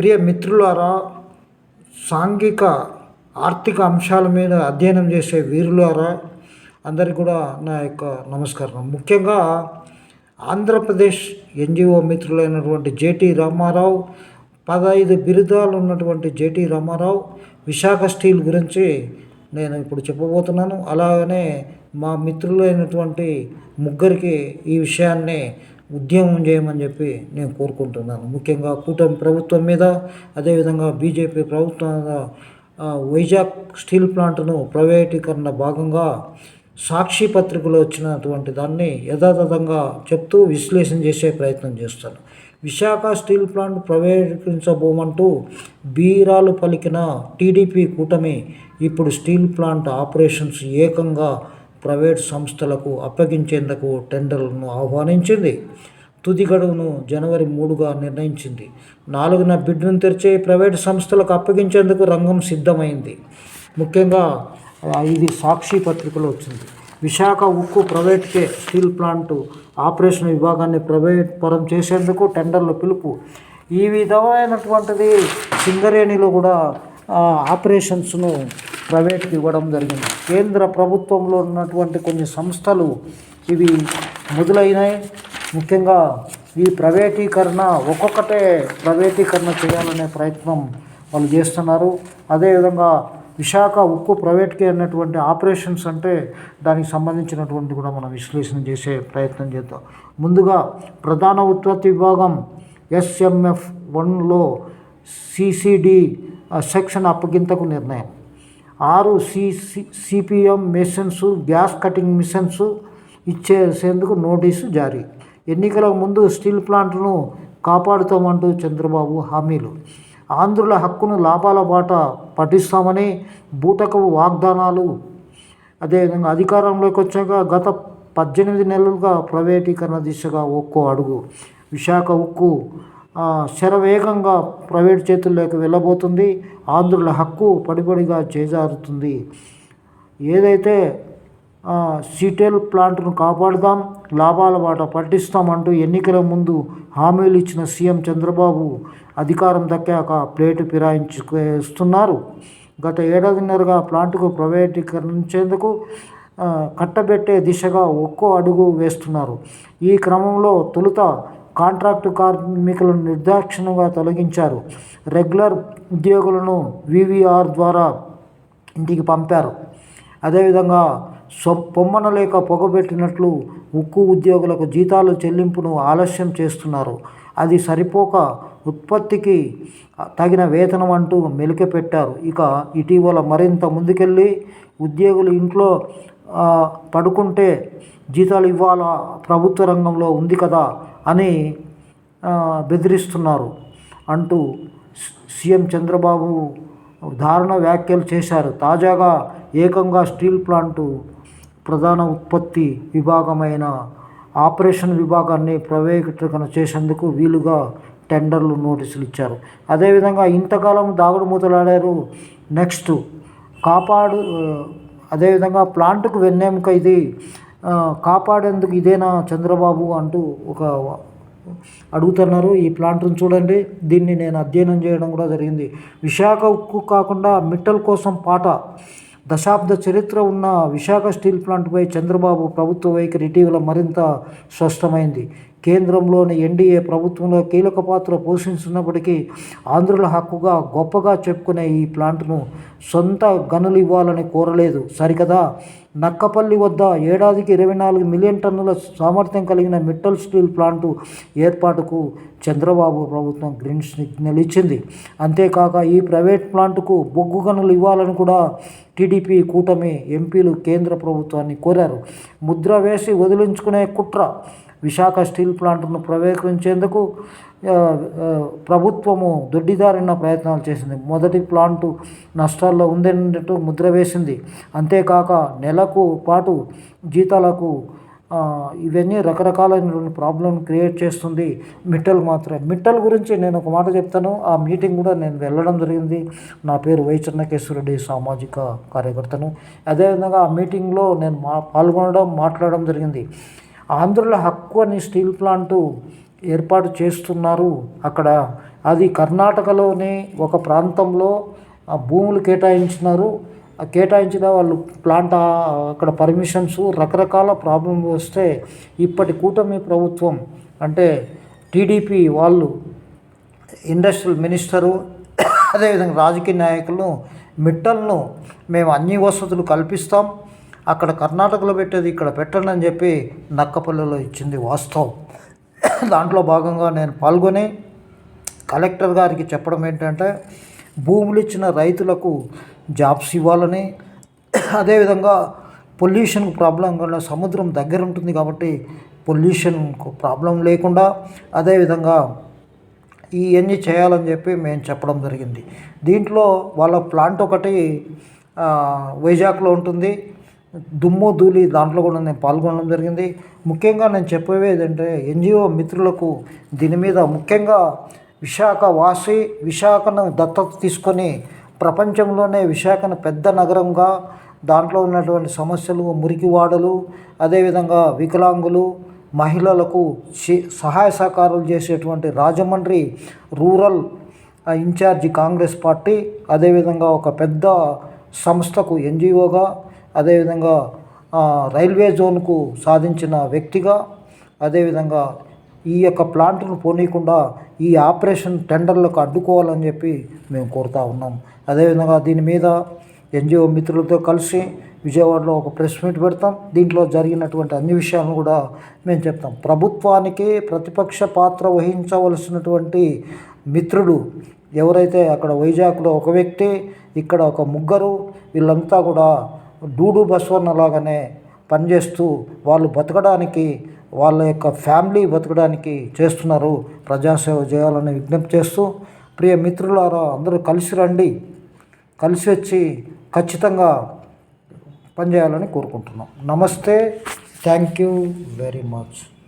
ప్రియ మిత్రులారా సాంఘిక ఆర్థిక అంశాల మీద అధ్యయనం చేసే వీరులారా అందరికీ కూడా నా యొక్క నమస్కారం. ముఖ్యంగా ఆంధ్రప్రదేశ్ ఎన్జిఓ మిత్రులైనటువంటి జేటీ రామారావు పదహైదు బిరుదాలు ఉన్నటువంటి జేటీ రామారావు విశాఖ స్టీల్ గురించి నేను ఇప్పుడు చెప్పబోతున్నాను. అలాగనే మా మిత్రులైనటువంటి ముగ్గురికి ఈ విషయాన్ని ఉద్యమం చేయమని చెప్పి నేను కోరుకుంటున్నాను. ముఖ్యంగా కూటమి ప్రభుత్వం మీద అదేవిధంగా బీజేపీ ప్రభుత్వం మీద, వైజాగ్ స్టీల్ ప్లాంట్ను ప్రైవేటీకరణ భాగంగా సాక్షి పత్రికలో వచ్చినటువంటి దాన్ని యథాతథంగా చెప్తూ విశ్లేషణ చేసే ప్రయత్నం చేస్తాను. విశాఖ స్టీల్ ప్లాంట్ ప్రవేశించబోమంటూ బీరాలు పలికిన టీడీపీ కూటమి ఇప్పుడు స్టీల్ ప్లాంట్ ఆపరేషన్స్ ఏకంగా ప్రైవేట్ సంస్థలకు అప్పగించేందుకు టెండర్లను ఆహ్వానించింది. తుది గడువును జనవరి మూడుగా నిర్ణయించింది. నాలుగున బిడ్డును తెరిచే ప్రైవేట్ సంస్థలకు అప్పగించేందుకు రంగం సిద్ధమైంది. ముఖ్యంగా ఇది సాక్షి పత్రికలో వచ్చింది. విశాఖ ఉక్కు ప్రైవేట్కే స్టీల్ ప్లాంట్ ఆపరేషన్ విభాగాన్ని ప్రైవేట్ పరం చేసేందుకు టెండర్ల పిలుపు. ఈ విధమైనటువంటిది సింగరేణిలో కూడా ఆపరేషన్స్ను ప్రైవేట్కి ఇవ్వడం జరిగింది. కేంద్ర ప్రభుత్వంలో ఉన్నటువంటి కొన్ని సంస్థలు ఇవి మొదలైనాయి. ముఖ్యంగా ఈ ప్రైవేటీకరణ ఒక్కొక్కటే ప్రైవేటీకరణ చేయాలనే ప్రయత్నం వాళ్ళు చేస్తున్నారు. అదేవిధంగా విశాఖ ఉక్కు ప్రైవేట్కి అన్నటువంటి ఆపరేషన్స్ అంటే దానికి సంబంధించినటువంటి కూడా మనం విశ్లేషణ చేసే ప్రయత్నం చేద్దాం. ముందుగా ప్రధాన ఉత్పత్తి విభాగం ఎస్ఎంఎఫ్ వన్లో సిసిడి సెక్షన్ అప్పగింతకు నిర్ణయం. ఆరు C CPM machines gas cutting machines ఇచ్చేసేందుకు notice జారీ. ఎన్నికలకు ముందు స్టీల్ ప్లాంట్ను కాపాడుతామంటూ చంద్రబాబు హామీలు. ఆంధ్రుల హక్కును లాభాల బాట పఠిస్తామని బూటకపు వాగ్దానాలు. అదేవిధంగా అధికారంలోకి వచ్చాక గత పద్దెనిమిది నెలలుగా ప్రైవేటీకరణ దిశగా ఒక్కో అడుగు. విశాఖ ఉక్కు శరవేగంగా ప్రైవేట్ చేతుల్లోకి వెళ్ళబోతుంది. ఆంధ్రుల హక్కు పడిపడిగా చేజారుతుంది. ఏదైతే సిటెల్ సీటెల్ ప్లాంట్ను కాపాడుదాం లాభాల బాట పట్టిస్తామంటూ ఎన్నికల ముందు హామీలు ఇచ్చిన సీఎం చంద్రబాబు అధికారం దక్కాక ప్లేటు ఫిరాయించుకేస్తున్నారు. గత ఏడాదిన్నరగా ప్లాంట్కు ప్రైవేటీకరించేందుకు కట్టబెట్టే దిశగా ఒక్కో అడుగు వేస్తున్నారు. ఈ క్రమంలో తొలుత కాంట్రాక్టు కార్మికులను నిర్దాక్షిణ్యంగా తొలగించారు. రెగ్యులర్ ఉద్యోగులను వివిఆర్ ద్వారా ఇంటికి పంపారు. అదేవిధంగా సొ పొమ్మన లేక పొగబెట్టినట్లు ఉక్కు ఉద్యోగులకు జీతాలు చెల్లింపును ఆలస్యం చేస్తున్నారు. అది సరిపోక ఉత్పత్తికి తగిన వేతనం అంటూ మెలిక పెట్టారు. ఇక ఇటీవల మరింత ముందుకెళ్ళి ఉద్యోగులు ఇంట్లో పడుకుంటే జీతాలు ఇవ్వాలా? ప్రభుత్వ రంగంలో ఉంది కదా. అని బెదిరిస్తున్నారు అంటూ సీఎం చంద్రబాబు దారుణ వ్యాఖ్యలు చేశారు. తాజాగా ఏకంగా స్టీల్ ప్లాంటు ప్రధాన ఉత్పత్తి విభాగమైన ఆపరేషన్ విభాగాన్ని ప్రైవేటీకరణ చేసేందుకు వీలుగా టెండర్లు నోటీసులు ఇచ్చారు. అదేవిధంగా ఇంతకాలం దాగుడు మూతలాడారు నెక్స్ట్ కాపాడు అదేవిధంగా ప్లాంట్కు వెన్నెముక ఇది కాపాడేందుకు ఇదేనా చంద్రబాబు అంటూ ఒక అడుగుతున్నారు. ఈ ప్లాంట్ను చూడండి. దీన్ని నేను అధ్యయనం చేయడం కూడా జరిగింది. విశాఖ ఉక్కు కాకుండా మిట్టల్ కోసం పాట. దశాబ్ద చరిత్ర ఉన్న విశాఖ స్టీల్ ప్లాంట్పై చంద్రబాబు ప్రభుత్వ వైఖరి ఇటీవల మరింత స్పష్టమైంది. కేంద్రంలోని ఎన్డీఏ ప్రభుత్వంలో కీలక పాత్ర పోషిస్తున్నప్పటికీ ఆంధ్రుల హక్కుగా గొప్పగా చెప్పుకునే ఈ ప్లాంట్ను సొంత గనులు ఇవ్వాలని కోరలేదు. సరికదా? నక్కపల్లి వద్ద ఏడాదికి ఇరవై నాలుగు మిలియన్ టన్నుల సామర్థ్యం కలిగిన మిట్టల్ స్టీల్ ప్లాంటు ఏర్పాటుకు చంద్రబాబు ప్రభుత్వం గ్రీన్ సిగ్నల్ ఇచ్చింది. అంతేకాక ఈ ప్రైవేట్ ప్లాంటుకు బొగ్గు గనులు ఇవ్వాలని కూడా టీడీపీ కూటమి ఎంపీలు కేంద్ర ప్రభుత్వాన్ని కోరారు. ముద్ర వేసి వదిలించుకునే కుట్ర విశాఖ స్టీల్ ప్లాంట్ను ప్రవేశించేందుకు ప్రభుత్వము దొడ్డిదారిన ప్రయత్నాలు చేసింది. మొదటి ప్లాంటు నష్టాల్లో ఉందన్నట్టు ముద్ర వేసింది. అంతేకాక నెలకు పాటు జీతాలకు ఇవన్నీ రకరకాలైనటువంటి ప్రాబ్లం క్రియేట్ చేస్తుంది మిట్టల్ మాత్రమే మిట్టల్ గురించి నేను ఒక మాట చెప్తాను. ఆ మీటింగ్ కూడా నేను వెళ్ళడం జరిగింది. నా పేరు వై చెన్నకేశ్వరరెడ్డి సామాజిక కార్యకర్తను. అదేవిధంగా ఆ మీటింగ్లో నేను మా పాల్గొనడం మాట్లాడడం జరిగింది. ఆంధ్రుల హక్కు అని స్టీల్ ప్లాంటు ఏర్పాటు చేస్తున్నారు. అక్కడ అది కర్ణాటకలోని ఒక ప్రాంతంలో భూములు కేటాయించినారు. కేటాయించిన వాళ్ళు ప్లాంట్ అక్కడ పర్మిషన్స్ రకరకాల ప్రాబ్లం వస్తే ఇప్పటి కూటమి ప్రభుత్వం అంటే టీడీపీ వాళ్ళు ఇండస్ట్రియల్ మినిస్టరు అదేవిధంగా రాజకీయ నాయకులను మిట్టలను మేము అన్ని వసతులు కల్పిస్తాం. అక్కడ కర్ణాటకలో పెట్టేది ఇక్కడ పెట్టండి అని చెప్పి నక్కపల్లిలో ఇచ్చింది వాస్తవం. దాంట్లో భాగంగా నేను పాల్గొని కలెక్టర్ గారికి చెప్పడం ఏంటంటే భూములు ఇచ్చిన రైతులకు జాబ్స్ ఇవ్వాలని అదేవిధంగా పొల్యూషన్ ప్రాబ్లం కూడా సముద్రం దగ్గర ఉంటుంది కాబట్టి పొల్యూషన్కు ప్రాబ్లం లేకుండా అదేవిధంగా ఇవన్నీ చేయాలని చెప్పి మేము చెప్పడం జరిగింది. దీంట్లో వాళ్ళ ప్లాంట్ ఒకటి వైజాగ్లో ఉంటుంది. దుమ్ము ధూళి దాంట్లో కూడా నేను పాల్గొనడం జరిగింది. ముఖ్యంగా నేను చెప్పేవి ఏంటంటే ఎన్జిఓ మిత్రులకు దీని మీద ముఖ్యంగా విశాఖ వాసి విశాఖను దత్తత తీసుకొని ప్రపంచంలోనే విశాఖను పెద్ద నగరంగా దాంట్లో ఉన్నటువంటి సమస్యలు మురికివాడలు అదేవిధంగా వికలాంగులు మహిళలకు సహాయ సహకారాలు చేసేటువంటి Rajahmundry rural in charge Congress party అదేవిధంగా ఒక పెద్ద సంస్థకు ఎన్జిఓగా అదేవిధంగా రైల్వే జోన్కు సాధించిన వ్యక్తిగా అదేవిధంగా ఈ యొక్క ప్లాంట్ను పోనీయకుండా ఈ ఆపరేషన్ టెండర్లకు అడ్డుకోవాలని చెప్పి మేము కోరుతా ఉన్నాం. అదేవిధంగా దీని మీద ఎన్జిఓ మిత్రులతో కలిసి విజయవాడలో ఒక ప్రెస్ మీట్ పెడతాం. దీంట్లో జరిగినటువంటి అన్ని విషయాలను కూడా మేము చెప్తాం. ప్రభుత్వానికి ప్రతిపక్ష పాత్ర వహించవలసినటువంటి మిత్రుడు ఎవరైతే అక్కడ వైజాగ్లో ఒక వ్యక్తి ఇక్కడ ఒక ముగ్గురు వీళ్ళంతా కూడా డూడు బస్వన్న లాగానే పనిచేస్తూ వాళ్ళు బతకడానికి వాళ్ళ యొక్క ఫ్యామిలీ బతకడానికి చేస్తున్నారు. ప్రజాసేవ చేయాలని విజ్ఞప్తి చేస్తూ ప్రియ మిత్రులారా అందరూ కలిసి రండి. కలిసి వచ్చి ఖచ్చితంగా పనిచేయాలని కోరుకుంటున్నాం. నమస్తే. Thank you very much.